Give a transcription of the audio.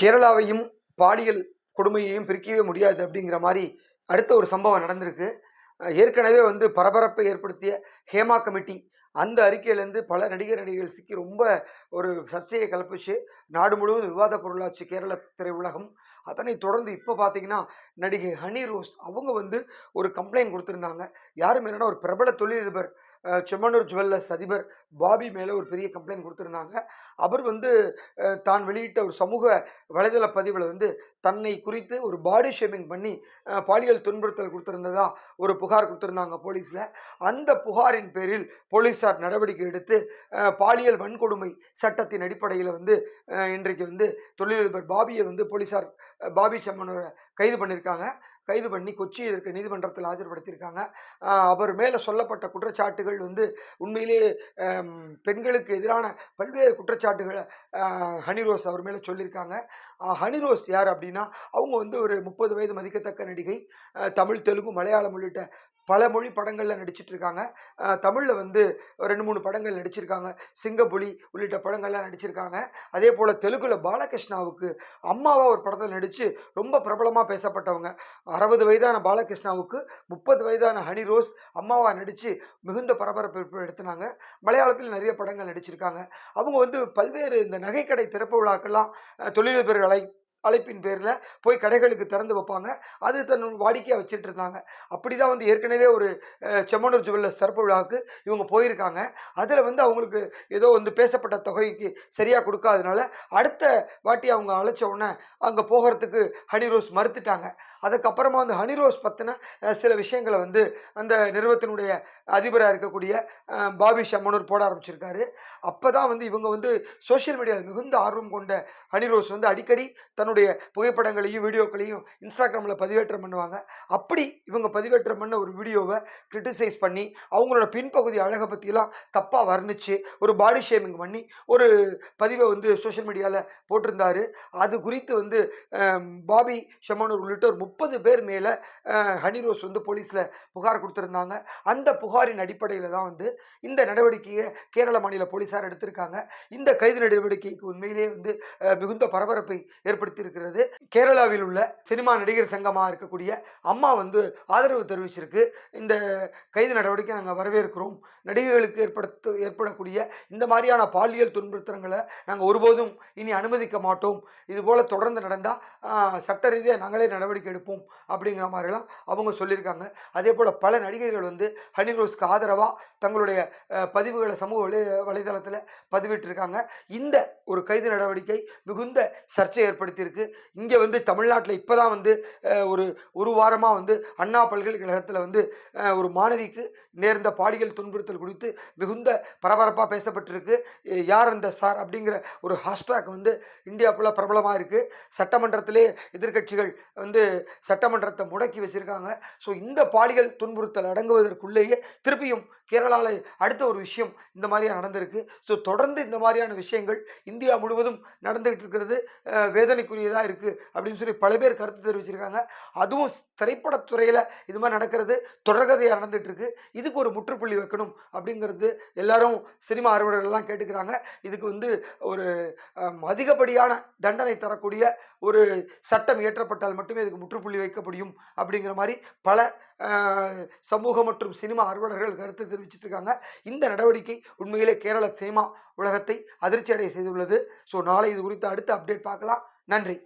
கேரளாவையும் பாலியல் கொடுமையையும் பிரிக்கவே முடியாது அப்படிங்கிற மாதிரி அடுத்த ஒரு சம்பவம் நடந்திருக்கு. ஏற்கனவே வந்து பரபரப்பை ஏற்படுத்திய ஹேமா கமிட்டி அந்த அறிக்கையிலேருந்து பல நடிகர் நடிகைகள் சிக்கி ரொம்ப ஒரு சர்ச்சையை கலப்பிச்சு நாடு முழுவதும் விவாத பொருளாச்சு. கேரள திரையுலகம். அதனை தொடர்ந்து இப்போ பார்த்தீங்கன்னா நடிகை ஹனி ரோஸ் அவங்க வந்து ஒரு கம்ப்ளைண்ட் கொடுத்துருந்தாங்க. யாரும் இல்லைன்னா ஒரு பிரபல தொழிலதிபர் செம்மனூர் ஜுவல்லர்ஸ் அதிபர் பாபி மேலே ஒரு பெரிய கம்ப்ளைண்ட் கொடுத்துருந்தாங்க. அவர் வந்து தான் வெளியிட்ட ஒரு சமூக வலைதள பதிவில் வந்து தன்னை குறித்து ஒரு பாடி ஷேமிங் பண்ணி பாலியல் துன்புறுத்தல் கொடுத்துருந்ததா ஒரு புகார் கொடுத்துருந்தாங்க போலீஸில். அந்த புகாரின் பேரில் போலீஸார் நடவடிக்கை எடுத்து பாலியல் வன்கொடுமை சட்டத்தின் அடிப்படையில் வந்து இன்றைக்கு வந்து தொழிலதிபர் பாபியை வந்து போலீஸார் பாபி செம்மனூரை கைது பண்ணியிருக்காங்க கைது பண்ணி கொச்சியில் இருக்க நீதிமன்றத்தில் ஆஜர்படுத்தியிருக்காங்க. அவர் மேலே சொல்லப்பட்ட குற்றச்சாட்டுகள் வந்து உண்மையிலேயே பெண்களுக்கு எதிரான பல்வேறு குற்றச்சாட்டுகளை ஹனிரோஸ் அவர் மேலே சொல்லியிருக்காங்க. ஹனிரோஸ் யார் அப்படின்னா அவங்க வந்து ஒரு முப்பது வயது மதிக்கத்தக்க நடிகை. தமிழ் தெலுங்கு மலையாளம் உள்ளிட்ட பல மொழி படங்களில் நடிச்சிட்டு இருக்காங்க தமிழில் வந்து ரெண்டு மூணு படங்கள் நடிச்சிருக்காங்க. சிங்கப்புலி உள்ளிட்ட படங்கள்லாம் நடிச்சிருக்காங்க. அதே போல் தெலுங்கில் பாலகிருஷ்ணாவுக்கு அம்மாவா ஒரு படத்தில் நடித்து ரொம்ப பிரபலமாக பேசப்பட்டவங்க. அறுபது வயதான பாலகிருஷ்ணாவுக்கு முப்பது வயதான ஹனி ரோஸ் அம்மாவா நடித்து மிகுந்த பரபரப்பு எடுத்தினாங்க. மலையாளத்தில் நிறைய படங்கள் நடிச்சிருக்காங்க. அவங்க வந்து பல்வேறு இந்த நகைக்கடை திறப்பு விழாக்கெல்லாம் தொழிலதிபர்களை அழைப்பின் பேரில் போய் கடைகளுக்கு திறந்து வைப்பாங்க. அது தன் வாடிக்கையாக வச்சுட்டு இருந்தாங்க. அப்படி தான் வந்து ஏற்கனவே ஒரு செம்மனூர் ஜுவல்லர்ஸ் திறப்பு விழாவுக்கு இவங்க போயிருக்காங்க. அதில் வந்து அவங்களுக்கு ஏதோ வந்து பேசப்பட்ட தொகைக்கு சரியாக கொடுக்காதனால அடுத்த வாட்டி அவங்க அழைச்ச உடனே அங்கே போகிறதுக்கு ஹனிரோஸ் மறுத்துட்டாங்க. அதுக்கப்புறமா வந்து ஹனிரோஸ் பற்றின சில விஷயங்களை வந்து அந்த நிறுவனத்தினுடைய அதிபராக இருக்கக்கூடிய பாபி ஷம்மனூர் போட ஆரம்பிச்சிருக்காரு. அப்போ தான் வந்து இவங்க வந்து சோஷியல் மீடியாவில் மிகுந்த ஆர்வம் கொண்ட ஹனிரோஸ் வந்து அடிக்கடி தன்னுடைய புகைப்படங்களையும் வீடியோக்களையும் இன்ஸ்டாகிராமில் பதிவேற்றம் பண்ணுவாங்க. அப்படி இவங்க பதிவேற்றம் பண்ண ஒரு வீடியோவை கிரிட்டிசைஸ் பண்ணி அவங்களோட பின்பகுதி அழகை பற்றிலாம் தப்பாக வர்ணித்து ஒரு பாடி ஷேமிங் பண்ணி ஒரு பதிவை வந்து சோஷியல் மீடியாவில் போட்டிருந்தார். அது குறித்து வந்து பாபி ஷமானூர் உள்ளிட்ட ஒரு முப்பது பேர் மேலே ஹனிரோஸ் வந்து போலீஸில் புகார் கொடுத்துருந்தாங்க. அந்த புகாரின் அடிப்படையில் தான் வந்து இந்த நடவடிக்கையை கேரள மாநில போலீஸார் எடுத்திருக்காங்க. இந்த கைது நடவடிக்கைக்கு உண்மையிலேயே வந்து மிகுந்த பரபரப்பை ஏற்படுத்தி இருக்கிறது. கேரளாவில் உள்ள சினிமா நடிகர் சங்கமாக இருக்கக்கூடிய அம்மா வந்து ஆதரவு தெரிவிச்சிருக்கு. இந்த கைது நடவடிக்கை நாங்கள் வரவேற்கிறோம். நடிகைகளுக்கு ஏற்படுத்த ஏற்படக்கூடிய இந்த மாதிரியான பாலியல் துன்புறுத்தல்களை நாங்கள் ஒருபோதும் இனி அனுமதிக்க மாட்டோம். இது போல் தொடர்ந்து நடந்தால் சட்ட ரீதியாக நாங்களே நடவடிக்கை எடுப்போம் அப்படிங்கிற மாதிரிலாம் அவங்க சொல்லியிருக்காங்க. அதே போல் பல நடிகைகள் வந்து ஹனிரோஸ்க்கு ஆதரவாக தங்களுடைய பதிவுகளை சமூக வலை வலைதளத்தில் பதிவிட்டிருக்காங்க. இந்த ஒரு கைது நடவடிக்கை மிகுந்த சர்ச்சை ஏற்படுத்தி ஏற்படுத்தியிருக்கு இங்கே வந்து தமிழ்நாட்டில் இப்போ தான் வந்து ஒரு ஒரு வாரமாக வந்து அண்ணா பல்கலைக்கழகத்தில் வந்து ஒரு மாணவிக்கு நேர்ந்த பாலியல் துன்புறுத்தல் குறித்து மிகுந்த பரபரப்பாக பேசப்பட்டிருக்கு. யார் அந்த சார் அப்படிங்கிற ஒரு ஹாஷ்டாக் வந்து இந்தியா ஃபுல்லாக பிரபலமாக இருக்குது சட்டமன்றத்திலே எதிர்க்கட்சிகள் வந்து சட்டமன்றத்தை முடக்கி வச்சுருக்காங்க. ஸோ இந்த பாலியல் துன்புறுத்தல் அடங்குவதற்குள்ளேயே திருப்பியும் கேரளாவில் அடுத்த ஒரு விஷயம் இந்த மாதிரியாக நடந்திருக்கு. ஸோ தொடர்ந்து இந்த மாதிரியான விஷயங்கள் இந்தியா முழுவதும் நடந்துகிட்டு இருக்கிறது. அஹ், வேதனைக்குரியதாக இருக்குது அப்படின்னு சொல்லி பல பேர் கருத்து தெரிவிச்சிருக்காங்க. அதுவும் திரைப்படத்துறையில் இது மாதிரி நடக்கிறது தொடர்கதையாக நடந்துகிட்ருக்கு இதுக்கு ஒரு முற்றுப்புள்ளி வைக்கணும் அப்படிங்கிறது எல்லாரும் சினிமா அறுவடர்கள்லாம் கேட்டுக்கிறாங்க. இதுக்கு வந்து ஒரு அதிகப்படியான தண்டனை தரக்கூடிய ஒரு சட்டம் இயற்றப்பட்டால் மட்டுமே இதுக்கு முற்றுப்புள்ளி வைக்க முடியும் அப்படிங்கிற மாதிரி பல சமூக மற்றும் சினிமா அறுவலர்கள் கருத்து தெரிவிச்சிட்டு இருக்காங்க. இந்த நடவடிக்கை உண்மையிலே கேரள சினிமா உலகத்தை அதிர்ச்சி அடைய செய்துள்ளது. ஸோ நாளை இது குறித்து அடுத்த அப்டேட் பார்க்கலாம். நன்றி.